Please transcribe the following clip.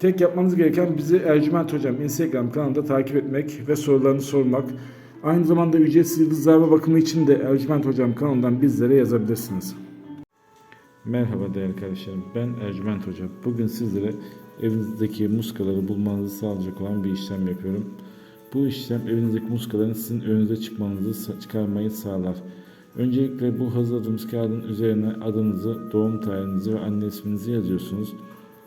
Tek yapmanız gereken bizi Ercüment Hocam Instagram kanalında takip etmek ve sorularını sormak. Aynı zamanda ücretsiz yıldızlarla bakımı için de Ercüment Hocam kanalından bizlere yazabilirsiniz. Merhaba değerli kardeşlerim. Ben Ercüment Hocam. Bugün sizlere evinizdeki muskaları bulmanızı sağlayacak olan bir işlem yapıyorum. Bu işlem evinizdeki muskaların sizin önünüze çıkmanızı çıkarmayı sağlar. Öncelikle bu hazırladığımız kağıdın üzerine adınızı, doğum tarihinizi ve anne isminizi yazıyorsunuz.